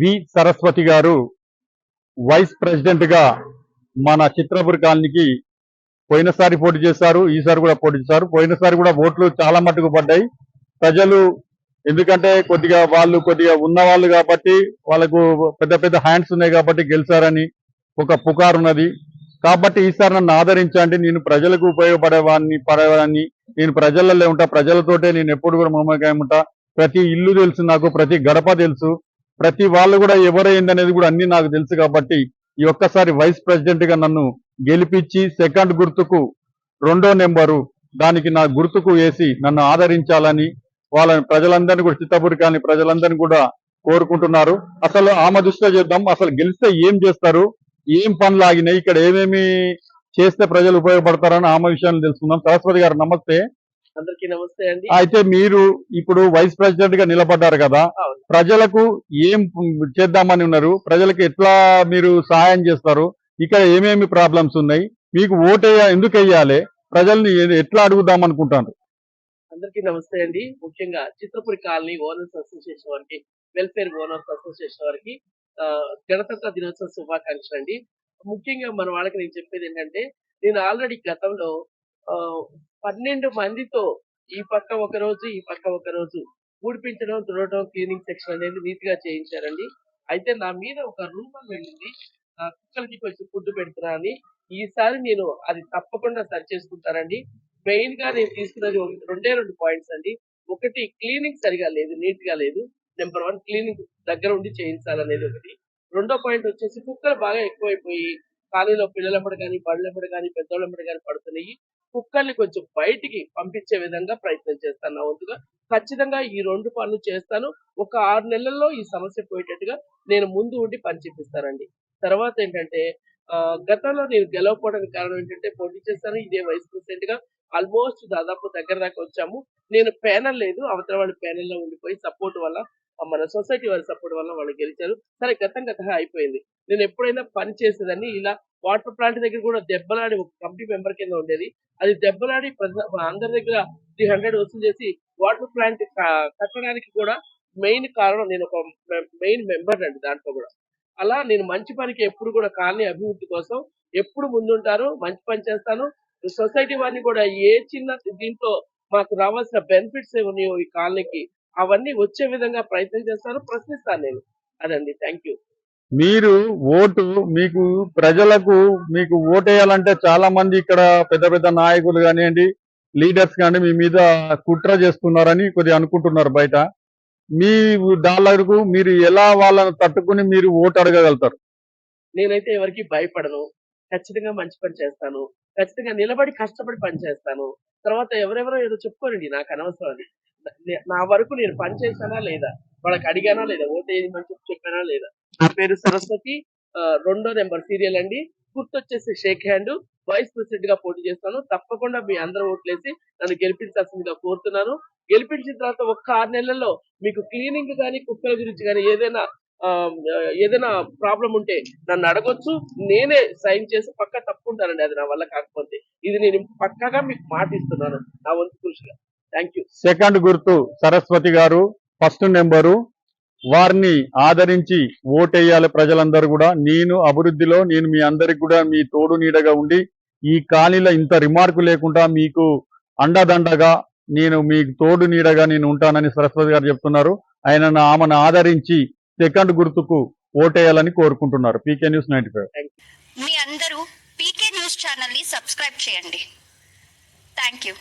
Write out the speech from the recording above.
వి సరస్వతి గారు వైస్ ప్రెసిడెంట్గా మన చిత్రపురి కాలనీకి పోయినసారి పోటీ చేశారు. ఈసారి కూడా పోటీ చేశారు. పోయినసారి కూడా ఓట్లు చాలా మట్టుకు పడ్డాయి. ప్రజలు ఎందుకంటే కొద్దిగా వాళ్ళు కొద్దిగా ఉన్నవాళ్ళు కాబట్టి వాళ్ళకు పెద్ద పెద్ద హ్యాండ్స్ ఉన్నాయి కాబట్టి గెలిచారని ఒక పుకారు ఉన్నది. కాబట్టి ఈసారి నన్ను ఆదరించండి. నేను ప్రజలకు ఉపయోగపడేవాడిని పడేవాడిని నేను ప్రజలలో ఉంటా. ప్రజలతోటే నేను ఎప్పుడు కూడా మమకాయం ఉంటా. ప్రతి ఇల్లు తెలుసు నాకు ప్రతి గడప తెలుసు. ప్రతి వాళ్ళు కూడా ఎవరైంది అనేది కూడా అన్ని నాకు తెలుసు కాబట్టి ఈ ఒక్కసారి వైస్ ప్రెసిడెంట్గా నన్ను గెలిపించి సెకండ్ గుర్తుకు రెండో నెంబరు దానికి నా గుర్తుకు వేసి నన్ను ఆదరించాలని వాళ్ళ ప్రజలందరినీ కూడా చిత్తపురికాని ప్రజలందరినీ కూడా కోరుకుంటున్నారు. అసలు ఆమె దృష్టిలో చేద్దాం. అసలు గెలిస్తే ఏం చేస్తారు? ఏం పనులు ఆగినాయి? ఇక్కడ ఏమేమి చేస్తే ప్రజలు ఉపయోగపడతారని ఆమె విషయాన్ని తెలుసుకుందాం. సరస్వతి గారు నమస్తే. అందరికీ నమస్తే అండి. అయితే మీరు ఇప్పుడు వైస్ ప్రెసిడెంట్గా నిలబడ్డారు కదా. ప్రజలకు ఏం చేద్దామని ఉన్నారు? ప్రజలకు ఎట్లా మీరు సహాయం చేస్తారు? ఇక్కడ ఏమేమి ప్రాబ్లమ్స్ ఉన్నాయి? మీకు ఓటు ఎందుకు వేయాలి? ప్రజల్ని ఎట్లా అడుగుదాం అనుకుంటారు? అందరికీ నమస్తే అండి. ముఖ్యంగా చిత్రపురి కాలనీ ఓనర్స్ అసోసియేషన్ వారికి వెల్ఫేర్ ఓనర్స్ అసోసియేషన్ వారికి గణతంత్ర దినోత్సవ శుభాకాంక్షలు అండి. ముఖ్యంగా మన వాళ్ళకి నేను చెప్పేది ఏంటంటే నేను ఆల్రెడీ గతంలో పన్నెండు మందితో ఈ పక్క ఒక రోజు ఈ పక్క ఒక రోజు ఊడిపించడం తుడవడం క్లీనింగ్ సెక్షన్ అనేది నీట్గా చేయించారండి. అయితే నా మీద ఒక రూమర్ వెళ్ళింది. ఆ, కుక్కలకి కొంచెం ఫుడ్ పెడుతున్నా అని. ఈసారి నేను అది తప్పకుండా సరి చేసుకుంటానండి. మెయిన్గా నేను తీసుకున్నది రెండే రెండు పాయింట్స్ అండి. ఒకటి క్లీనింగ్ సరిగా లేదు నీట్గా లేదు. నెంబర్ వన్ క్లీనింగ్ దగ్గర ఉండి చేయించాలనేది ఒకటి. రెండో పాయింట్ వచ్చేసి కుక్కలు బాగా ఎక్కువైపోయి ఖాళీలో పిల్లలప్పుడు కానీ బళ్ళప్పుడు కానీ పెద్దోళ్ళప్పుడు కానీ పడుతున్నాయి. కుక్కల్ని కొంచెం బయటికి పంపించే విధంగా ప్రయత్నం చేస్తాను నా వంతుగా. ఖచ్చితంగా ఈ రెండు పనులు చేస్తాను. ఒక ఆరు నెలల్లో ఈ సమస్య పోయేటట్టుగా నేను ముందు ఉండి పని చేపిస్తానండి. తర్వాత ఏంటంటే ఆ, గతంలో నేను గెలవకపోవడానికి కారణం ఏంటంటే పోటీ చేస్తాను. ఇదే వైస్ ప్రెసిడెంట్గా ఆల్మోస్ట్ దాదాపు దగ్గర దాకా వచ్చాము. నేను ప్యానల్ లేదు. అవతల వాళ్ళు ప్యానెల్లో ఉండిపోయి సపోర్ట్ వల్ల మన సొసైటీ వారి సపోర్ట్ వల్ల వాళ్ళు గెలిచారు. సరే గతం గత అయిపోయింది. నేను ఎప్పుడైనా పని చేసేదాన్ని ఇలా వాటర్ ప్లాంట్ దగ్గర కూడా దెబ్బలాడి ఒక కమిటీ మెంబర్ కింద ఉండేది. అది దెబ్బలాడి అందరి దగ్గర త్రీ హండ్రెడ్ వసూలు చేసి వాటర్ ప్లాంట్ కట్టడానికి కూడా మెయిన్ కారణం నేను ఒక మెయిన్ మెంబర్ అండి దాంట్లో కూడా. అలా నేను మంచి పనికి ఎప్పుడు కూడా కాలనీ అభివృద్ధి కోసం ఎప్పుడు ముందుంటారు మంచి పని చేస్తాను. సొసైటీ వారిని కూడా ఏ చిన్న దీంట్లో మాకు రావాల్సిన బెనిఫిట్స్ ఏమున్నాయో ఈ కాలనీకి అవన్నీ వచ్చే విధంగా ప్రయత్నం చేస్తాను ప్రశ్నిస్తాను నేను. అదండి. థ్యాంక్ యూ మీరు ఓటు మీకు ప్రజలకు మీకు ఓటేయాలంటే చాలా మంది ఇక్కడ పెద్ద పెద్ద నాయకులు కానివ్వండి లీడర్స్ కానీ మీ మీద కుట్ర చేస్తున్నారని కొద్దిగా అనుకుంటున్నారు బయట. మీ డాలర్కు మీరు ఎలా వాళ్ళని తట్టుకుని మీరు ఓటు అడగగలుగుతారు? నేనైతే ఎవరికి భయపడను. ఖచ్చితంగా మంచి పని చేస్తాను. ఖచ్చితంగా నిలబడి కష్టపడి పని చేస్తాను. తర్వాత ఎవరెవరో ఏదో చెప్పుకోనండి నాకు అనవసరం అది. నా వరకు నేను పని చేశానా లేదా? వాళ్ళకి అడిగానా లేదా? ఓటు ఏది మంచి చెప్పానా లేదా? నా పేరు సరస్వతి. రెండో నెంబర్ సీరియల్ అండి. గుర్తొచ్చేసి షేక్ హ్యాండ్. వైస్ ప్రెసిడెంట్గా పోటీ చేస్తాను. తప్పకుండా మీ అందరూ ఓట్లేసి నన్ను గెలిపించాల్సిందిగా కోరుతున్నాను. గెలిపించిన తర్వాత ఒక్క ఆరు నెలల్లో మీకు క్లీనింగ్ కానీ కుక్కల గురించి కానీ ఏదైనా ఏదైనా ప్రాబ్లం ఉంటే నన్ను అడగొచ్చు. నేనే సైన్ చేసి పక్క తప్పుకుంటానండి. అది నా వల్ల కాకపోతే. ఇది నేను పక్కగా మీకు మాటిస్తున్నాను నా వంతు కృషిగా. థ్యాంక్ యూ సెకండ్ గుర్తు సరస్వతి గారు. First number. వారిని ఆదరించి ఓటేయాలి ప్రజలందరూ కూడా. నేను అభివృద్ధిలో నేను మీ అందరికి కూడా మీ తోడు నీడగా ఉండి ఈ కాలనీలో ఇంత రిమార్కు లేకుండా మీకు అండదండగా నేను మీకు తోడు నీడగా నేను ఉంటానని సరస్వతి గారు చెప్తున్నారు. ఆయన ఆమెను ఆదరించి సెకండ్ గుర్తుకు ఓటేయాలని కోరుకుంటున్నారు. PK news ninety five. మీ అందరూ పీకే న్యూస్ ఛానల్ని సబ్స్క్రైబ్ చేయండి. Thank you.